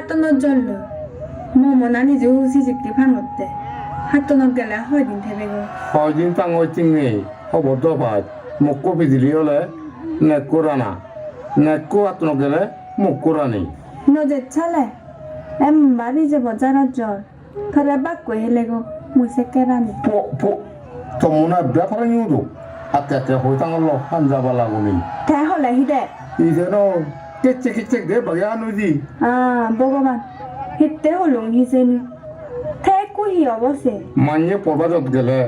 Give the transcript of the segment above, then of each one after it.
হাতনত জল্ল মমনা নিজে হুসি জিকি ভাঙতে। হাতনত গেলে হয় দিন থেবে গো হয়দিন টাঙর চিংনি হবদ ভাত মক্কো বিজিলি হলে? নেকো রানা নেকো আত্ম গেলে? মুক্কো রানি নজর চালে? এম বাড়ি যে বজারত জ্বর থরে বাক কই হেলে গো। মুসে কেরানি তমুনা ব্যাপারে নিউদো আকে আকে হই টাঙর লো হানজাবা লাগুনি তে হলে হিদে ইজেন কেচে কেচে দে বাগা নুদি আ ভগবান হিতে হলুং হিসেনি তে কুহি অবসে মাnye পর্বাজত গেলে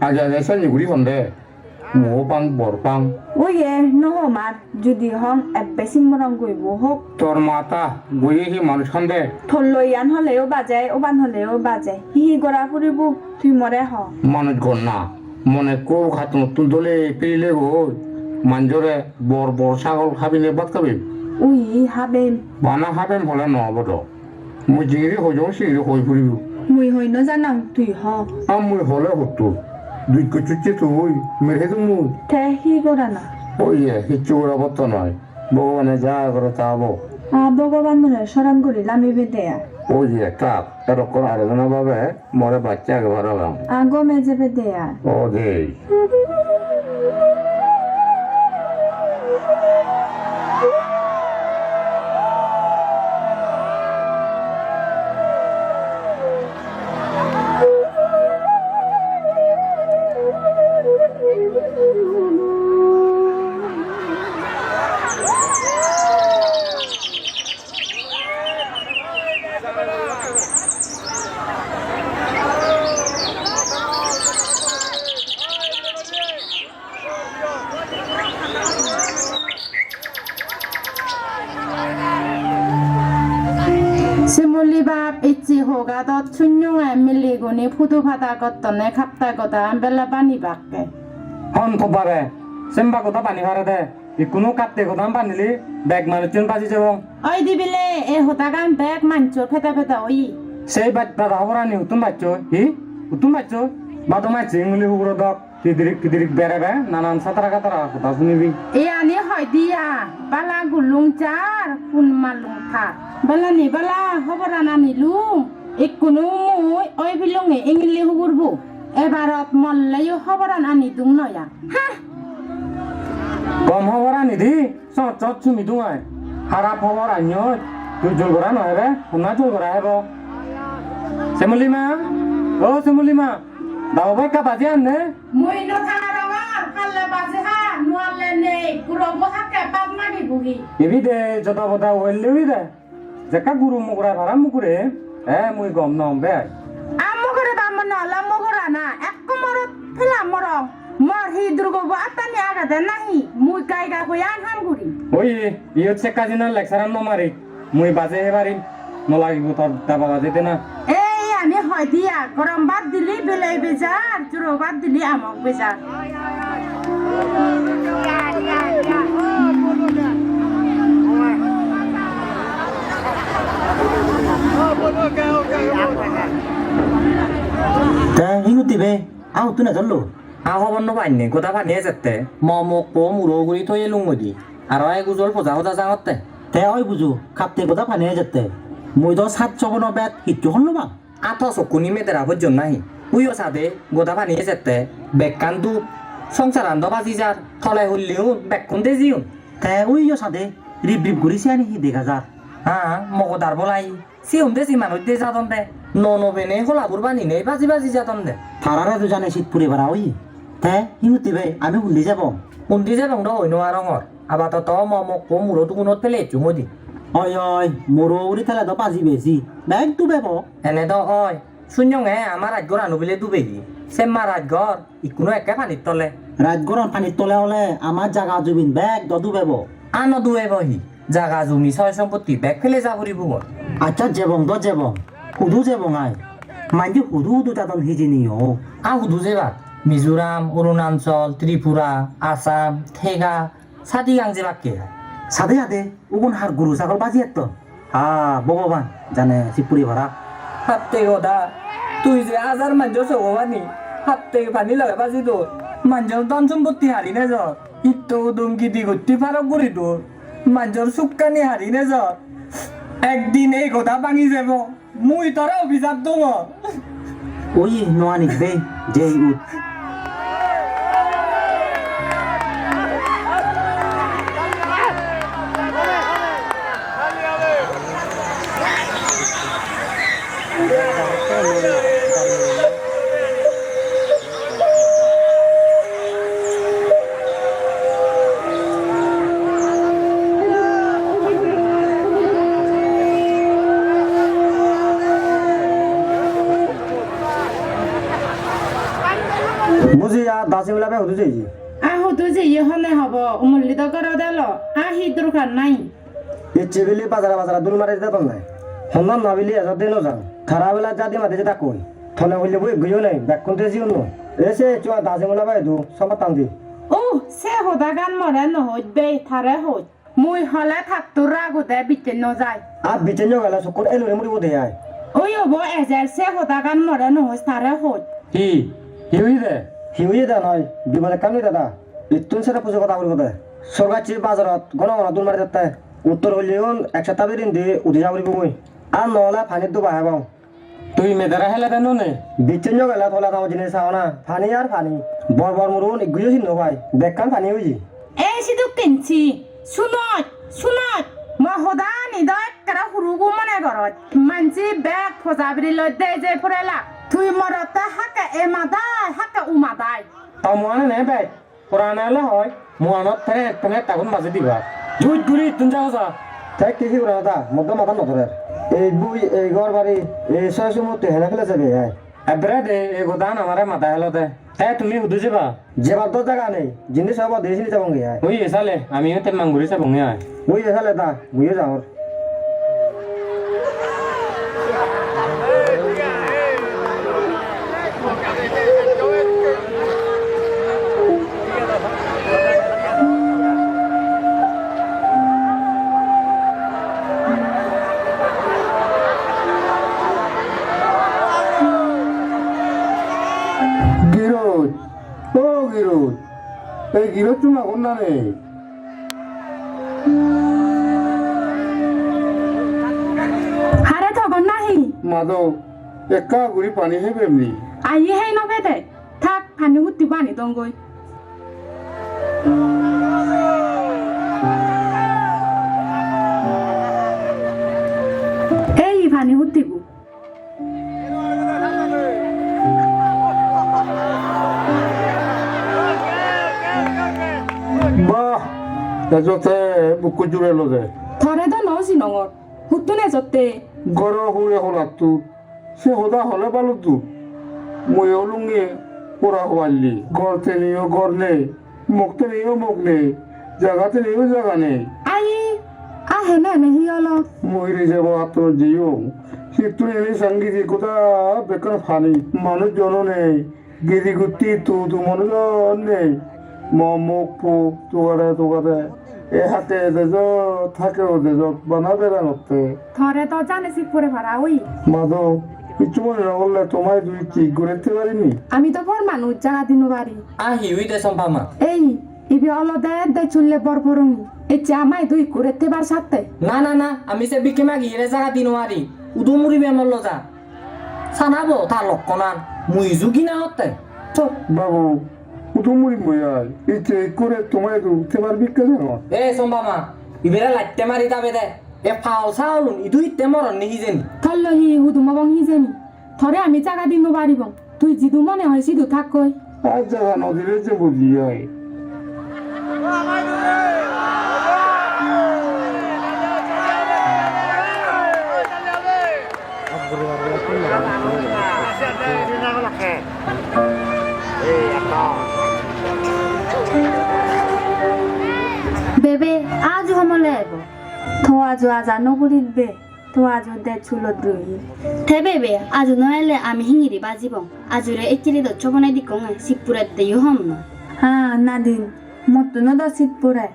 আগে আগে সানি ঘুরি ফন্দে মো পাং বর পাং ওয়ে নহমার যদি হং এব্বে সিমরং কইব হোক তোর মাতা বইয়ে হি মানুষ খান্দে থল্লইয়ান হলেও বাজে ওবান হলেও বাজে হিহি গড়া ফুরিব তুই মরে হ মানুষ গণ না মনে কো খাত নতুন দলে পেলে গো মাঞ্জরে বর বর ছাগল খাবিনে বাদ খাবি উই হাবেম বানা খাবেন বলে নহব তো মই জিঙিরি হৈ যাওঁ চিঙিরি হৈ ফুৰিব মুই হই ন জানাং তুই হ আ মই হলে হতো দুই কচুচে তুই মেরে তো মুই তে হি গড়া না ওই হিচ্ছু ওরাবত নয় ভগবানে যা করে তা হব আ ভগবান মনে শরণ করি লামিবে দেয়া ওই যে কাপ এরকম আলোচনা ভাবে মরে বাচ্চা ভাড়ালাম আগো মেজেবে দেয়া ও দেই গুনি ফুটু ফাটা কত্তনে খাপ্তা কথা বেলা পানি বাকে হন থবারে সেম্বা কথা পানি হারে দে। ইকুনো কাটতে কথা পানিলি ব্যাগ মানুষ বাজি যাব। ওই দিবিলে এ হোতা গান বেগ মানছো ফেতা ফেতা ওই সেই বাদ বাদা হবরা নি উতুম বাচ্চ হি? উতুম বাচ্চ বাদো মাইছে ইংলি হুগুলো দক। তিদিরিক তিদিরিক বেড়াবে নানান সাতারা কাতারা কথা শুনিবি। এ আনি হয় দিয়া বালা গুলুং চার কুন মালুং থা বালা নি বালা না নিলুং ইকুনো মুই ওই বিলুঙে ইংলি হুগুরবু এবারত মল্লাইও হবরান আনি দুং নয়া কম হবরা চট চট চুমি দুঙাই হারাপ হবর আইয় তুই জোর করা নয় রে শুনা জোর করা হেব শ্যামলি মা ও শ্যামলি মা দাও ভাই কা বাজি আনে মুই নো থানা রঙা কাল্লা বাজে হা নোয়ালে নে কুরো বহাকে পাপ মাগি বুগি এবি দে যত বতা ওয়েলি দে জেকা গুরু মুকুরা ভাড়া মুকুরে এ মুই গম নম বে। আমগরে বামন আলামগরা না। এক মরত ফেলা মরং মর হি দুর্গ আতানি আগাতে নাহি। মুই কাইগা কইয়ান হাম গুরি ওই ইয়ে চেকা দিনা লেকচারাম নমারি মুই বাজে হেবারি নলাগিব তোর দাবা বাজেতে না। এই আমি হয় দিয়া গরম বাদ দিলি বেলাই বেজার জুরো বাদ দিলি আমক বেজার। তা হিনুতি বে আও তুই না ধরলো আহ বন্ন পাইনি গোটা পানিয়ে যেতে ম মোক পো মুরো গুড়ি থই মদি আর এক উজল ফজা ফজা যাঙতে তে ওই বুঝু খাপতে কথা ফানিয়ে যেতে মই তো সাত চবন বেত হিটু হল বা আঠ চকুনি মেতেরা পর্যন্ত নাহি উইও সাদে গোটা পানিয়ে যেতে বেকান দু সংসার আন্দ বাজি যার থলে হল্লিও বেকুন দে জিও তে ওই ইয় সাদে রিপ রিপ ঘুরিছে আনি দেখা যার মগদার বলাই। সিউম দে সিমানত দে যাতন দে। ন নবেনে হলাবুর বানি নেই বাজি বাজি যাতন দে। থারারে তো জানে শীত পুরে বেড়া ওই তে হিনুতি বে আমি উল্লি যাব। উন্দি যে বংড হইন আরঙর আবার তো ম মোক পো মুরো টুকুনত ফেলে এচু মদি। অয় অয় মোরো উড়ি থেলে তো পাজি বেছি ব্যাগ তু বেব এনে তো হয় শূন্যঙে আমার রাজ্যর আনুবিলে ডুবেগি সেম্মা রাজ্যর ইকুনো একে পানির তলে। রাত গরম পানির তলে হলে আমার জাগা জুবিন ব্যাগ দদু বেব আনো দুয়ে বহি জাগা জমি ছয় সম্পত্তি বেগ ফেলে যা ফুরিব আচ্ছা জেবং দ জেবং। হুদু জেবং আই। মাইন্দি হুদু হুদু তাতন হিজিনি ও আহুদু যেবাত মিজোরাম অরুণাচল ত্রিপুরা আসাম থেগা সাদি গাংজে বাক্যে সাদে সাদে উগুন হার গুরু ছাগল বাজি এত হা ভগবান জানে শিবপুরি ভরা হাতে গদা তুই যে হাজার মাঞ্জ সগবানি হাতে পানি লাগে বাজি তো মাঞ্জর ধন সম্পত্তি হারি নে যত ইত্তো উদম গিদি গতি ফারক করি তো মাঞ্জর সুক্কানি হারি নে একদিন এই কথা ভাঙি যাব। মুই তোরা অভিশাপ দङ ওই নোয়ানি বে? হতে চাইছি আহো তো যে হলে হব। উমল্লিত করে দিল আহি দরকার নাই। ইচ্ছে বিলি বাজারা বাজারা দুল মারি দিতে নাই। সন্ধান ভাবিলি এজত দিনও যাম। খারা বেলা যা দি মাতি যেটা কই থলে হইলে বই গইও নাই ব্যাক কোনতে জিও নো এসে চুয়া দাসি মিলাবে দু সবার টান দি। ও সে হদা গান মরে নহত বে থারে হত। মুই হলে থাকতো রাগুতে বিচে নযায় আর বিচেন গেলে চকুর এলুরে মুড়ি বোধে আয় ওই হব এজের সে হদা গান মরে নহত থারে হত। কি? কি হইছে হিউই দা নয় বিমানে কামনি দাদা ইতুন সেটা পুজো কথা বলব দে। সরকার চিপ বাজারত ঘন ঘন দুল মারি দিতে। উত্তর হইলেও এক সপ্তাহ দিন দি উঠি যাব দিব মই। আর নহলে ফানিত তো বাহে পাও তুই মেদারা হেলা দেন নে? বিচেন গেলে থলা দাম জিনিস চাও না। ফানি আর ফানি। বর বর মুরুন ইগুলো চিহ্ন ভাই বেকান ফানি হইছি এই সিধু কিনছি শুনত শুনত মই সদা নিদ একেৰা সৰুগো মানে ঘৰত। মানচি বেগ ফজাবৰি লৈ দে যে ফুৰালা। থুই মৰতে হাকে এ মাদাই হাকে উমাদাই তাও মোয়ানে নে বে পুরানা হলে হয় মোয়ানত ফেরে তুমি তাগুন বাজে দিবা। জুট গুলি তুন যাও যা। তাই কি কি করে দাদা মধ্য মাথা নধরে এই বুই এই ঘর বাড়ি এই ছয় সময় হেনা ফেলে যাবে হ্যাঁ এবারে দে এই গোদান আমারে মাথা হেলো দে। তাই তুমি হুদু যাবা। যে বাদ জায়গা নেই জিনিস হব দেশ নিতে যাব হ্যাঁ ওই এসালে আমিও তে মাঙ্গুরি সে বঙ্গে আয় বুই এসালে দা বুঝে যাও। এই গিরোজ তুমি এখন না নেই হাৰে থগন নাহি মাধব একা গুড়ি পানি হে এমনি আহি সেই নবে দে থাক পানী উঠিব আনি দংগৈ। এই এজতে বুকু জুড়ে লো যে থৰে তো নচি নঙৰ সুতো নেজতে গড় হুড়ে হলাতু সে হোদা হলে পালো তু? মই অলুঙ্গে পোড়া হওয়ালি গড়তে নিও গড় নেই মুখতে নিও মুখ নেই জাগাতে নিও জাগা নেই আহি আহে নে নেহি অলপ? মহিরে যাব আত্ম জিও সিটু এনে সংগীত কোথা বেকার ফানি। মানুষ জন নেই গিরি গুতি তু তু মানুষ নেই ম মুখ ফু তোগারে তোগারে এ হাতে দেজ থাকে ও দেজ বানাবে রাঙতে থৰে তো জানে চিপুৰে ভৰা ওই। মাধব কিছু মনে না বললে তোমায় দুই ঠিক করতে পারিনি? আমি তো বর মানুষ জাগা দিনু পারি আহি উই দে সম্পামা এই ইবি অলদে দে চুললে বর বরুঙ্গি এচ্ছে আমায় দুই করে তেবার সাথে। না না না আমি সে বিকে মাগি রে জাগা দিন ওয়ারি উদু মুড়ি বেমল লজা সানাবো তা লক্ষণান মুই জুগি না হতে। চল বাবু উঠুমুড়ি বইয়াই ইচ্ছে করে তোমায় উঠতে পারবি কেন? এ সম্পামা ইবেরা লাইতে মারি যাবে দে। এ ফাও সাউলুন ইদু ইতে মরন নিহি যেন থল্লহি হুদুম বং হিজেনি থরে আমি জাগা দিনু পারিব তুই জিদু মনে হয় সিধু থাক কই। আজ জায়গা নদীরে যে বুঝিয়াই জানো কৰিত বে থোৱা যোৱা দে চুলত ৰহি থে বেবে আজ নহলে আমি শিঙিৰি বাজিব। আজুৰে এচিৰি দচ্ছ বনাই দি কঙে চিপুৰত দেইও হম ন। হা নাদিন মতো ন দচিত পৰে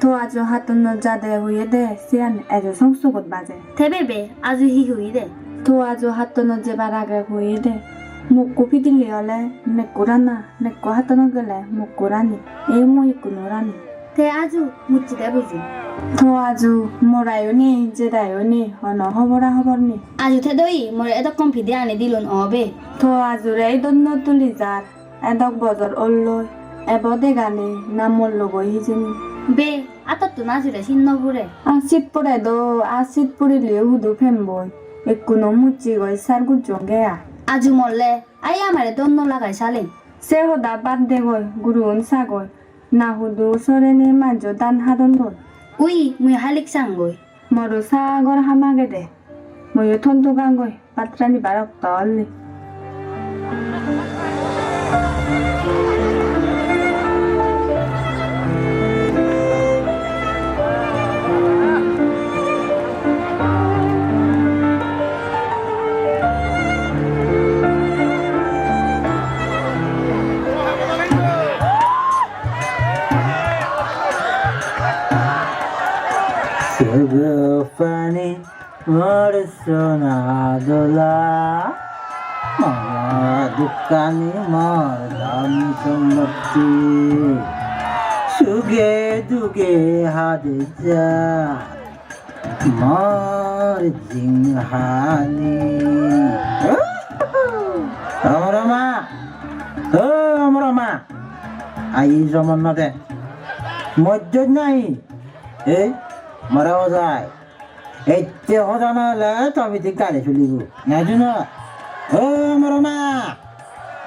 থোৱা যোৱা হাতত ন যা দে হুয়ে দে চিয়ান এজো সংচুকত বাজে। থে বেবে আজি সি হুই দে। থোৱা যোৱা হাতত ন যেবাৰ আগে হুয়ে দে। মোক কপি দিলি হ'লে নেকো ৰানা নেকো হাতত গেলে মোক ৰানি এই মই কোনো てあずむちだぶじ。とあずもらよねじだよねほのほぼらほぼね。あずてどいもらえとコンピであねでるんおべ。とあずれいどんのとりざえどぼぞおろえぼでがねなんもろごいじに。べあたとなじれしんのぶれ。あしっぽれどあしっぽれりうどぺんぼい。えくのむちごいさるぐじょんげや。あずもれあやまれどんのらがいされん。せほだばんでごいぐるんさごい。মানজো দান হাদন dan উই মুই হালিক সাঙ্গই মরু সাগর হামাগে দে hamagede. থন্তু গাঙ্গই পাত্রানি বারক তল্লি সুগফানি মামা দোকানি মোর দাম সম্মতি সুগে দুগে হাতে যা। মোর জিংহানি আমার মা। ও, আমার মা। আই সমন্নতে মজ্জ নাই। এই মরাও যায়। এতে হজা নহলে তবে ঠিক গাড়ি চলিব। না। ও, আমার মা।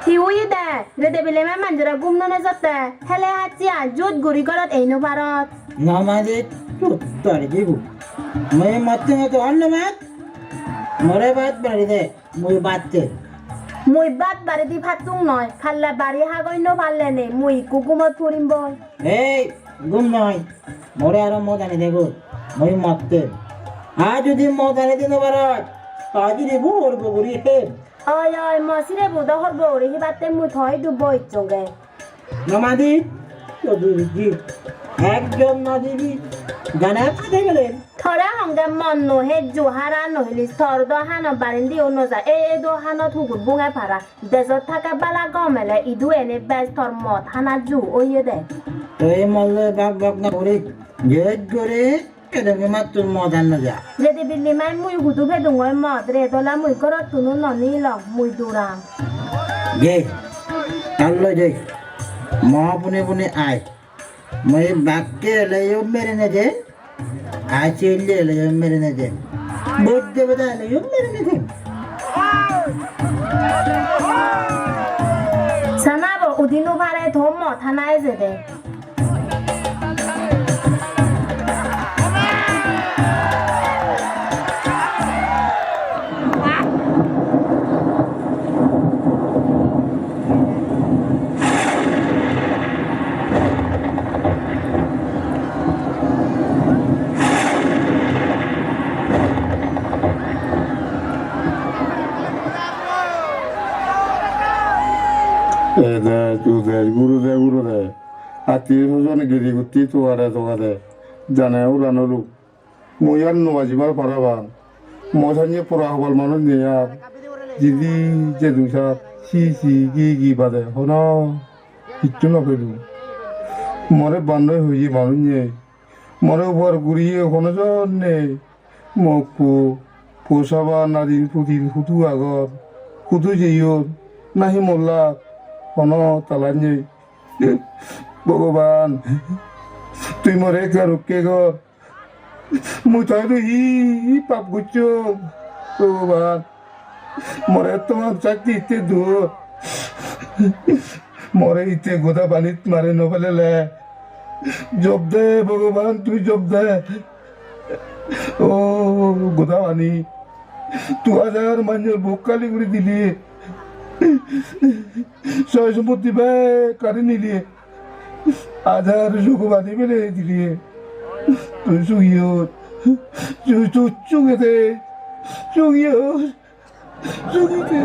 হিউইদে রেদে বিলে মে মাঞ্জরা গুমনো নে জতে হেলে হাচিয়া জুত গুৰি গলত এইনো পাৰত। নমাজে তোরে দিব মই মাতে মতো অন্য মাত? মরে বাদ বাড়ি দে মই বাদতে মুই বাট বাৰী দি ভাতুং নয় ফাল্লা বাৰী হাগন্য পাৰলে নে মুই কুকুমত ফুৰিম বই। এই গুম নয়। মরে আরও মদ আনি দেখো মই মারতে আর যদি মদ আনি দিন পারত তাজি দিব ওর বগুড়ি হে। অয় অয় মচিৰে বুধ সৰ বৌৰি সি বাটে মুই থৈ দিব ইচ্ছগে নমাদি জি একজন না দিবি জানা কোথায় গেলেন থৰা সংগে মন নহে জোহাৰা নহিলি থৰ দ হান বাৰিন দিও নজা এই এই দ হানত হুগুত বুঙাই পাৰা দেজত থকা বালা গমেলে ইদু এনে বেজ থৰ মদ হানা জু ওয়ে দে এই মল্লে বাপ বাপ না করে জেদ করে কেদকে মাত্র মদ আন যা যদি বিল্লি মাই মুই হুদু ভেদুঙই মদ ৰে দলা মুই ঘৰত তুনো ননি ল মুই দূৰাং গে তাল্লো যাই মহাপুনে পুনে আয় মই বাক্যে এলাইও মেরে নে দে আয় চেল্লে এলাইও মেরে নে দে বুদ্ধ বেদা এলাইও মেরে নে দে চানাব উদিনো ভাৰে ধম মদ হানাই যে দে এ দে তু দে গুরু দে গুরু দে আত্মীয় স্বজন গিরি গুতি তোয়ারে তোয়ারে জানে উড়ানলু মই আর নবাজিবার পারাবান মশানিয়ে পড়া হবার মানুষ নিয়ে আর দিদি যে দুসা সি সি গি গি বাদে হন কিচ্ছু না পেলু মরে বান্ধ হইয়ে মানুষ নিয়ে মরে উপর ঘুরিয়ে কোনো জন নেই মকু পোষাবা নাদিন পুতিন হুতু আগর হুতু যেইও নাহি মোল্লা কোনো নেই। ভগবান, তুই মরে রুকে গর মুই তাই পাপ গুচ্ছ ভগবান, মরে তোমার চাকরি ইতে দূর মরে ইতে গোদা পানিত মারে নফেলে জব দে ভগবান, তুই জব দে। ও গোদা পানি তু হাজার মানুষের কালি করে দিলি। ছয় সম্পত্তি বে কারি নিলি আধার সুখ বাঁধি ফেলে দিলি তুই চুগিও চু চুগেতে চুগিও চুগিতে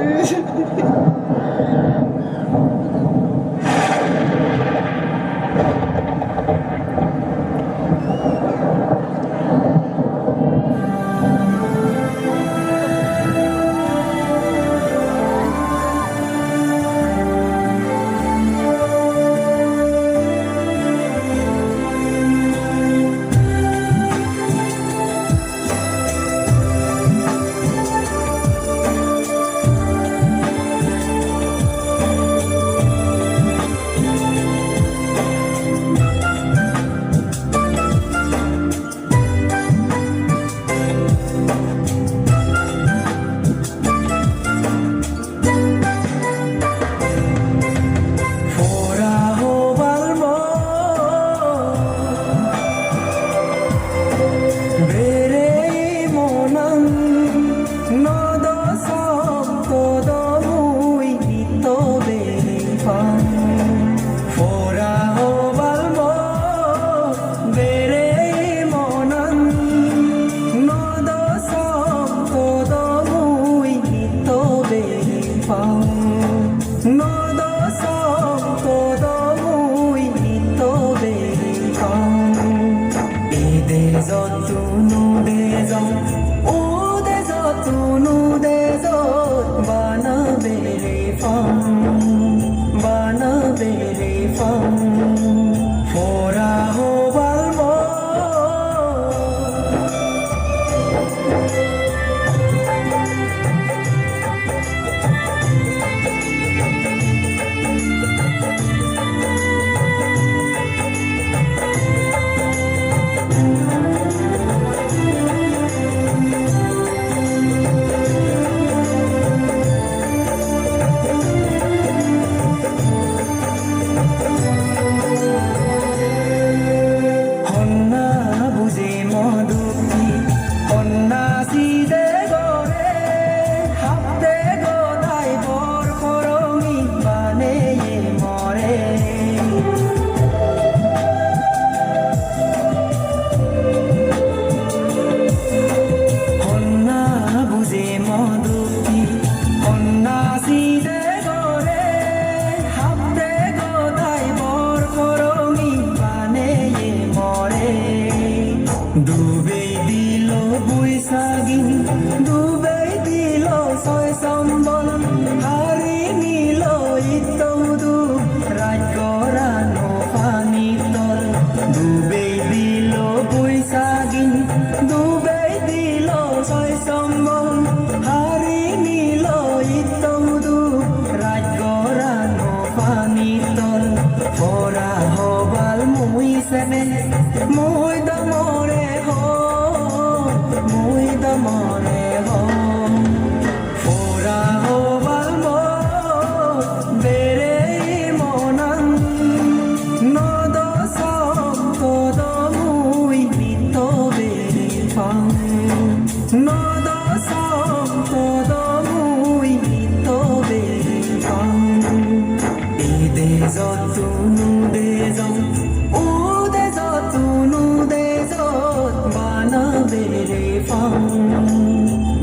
রে ফম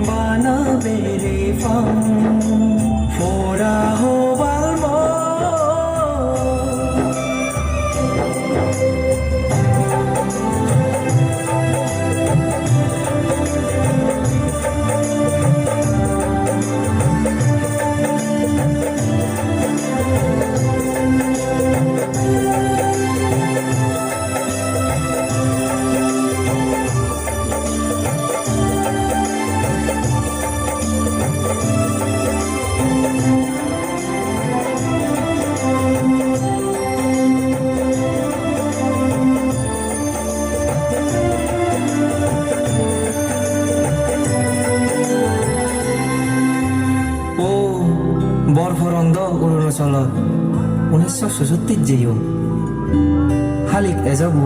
বানাবে রে ফম। উনিশশো সুসত্তির যেও হালিক এজাবু।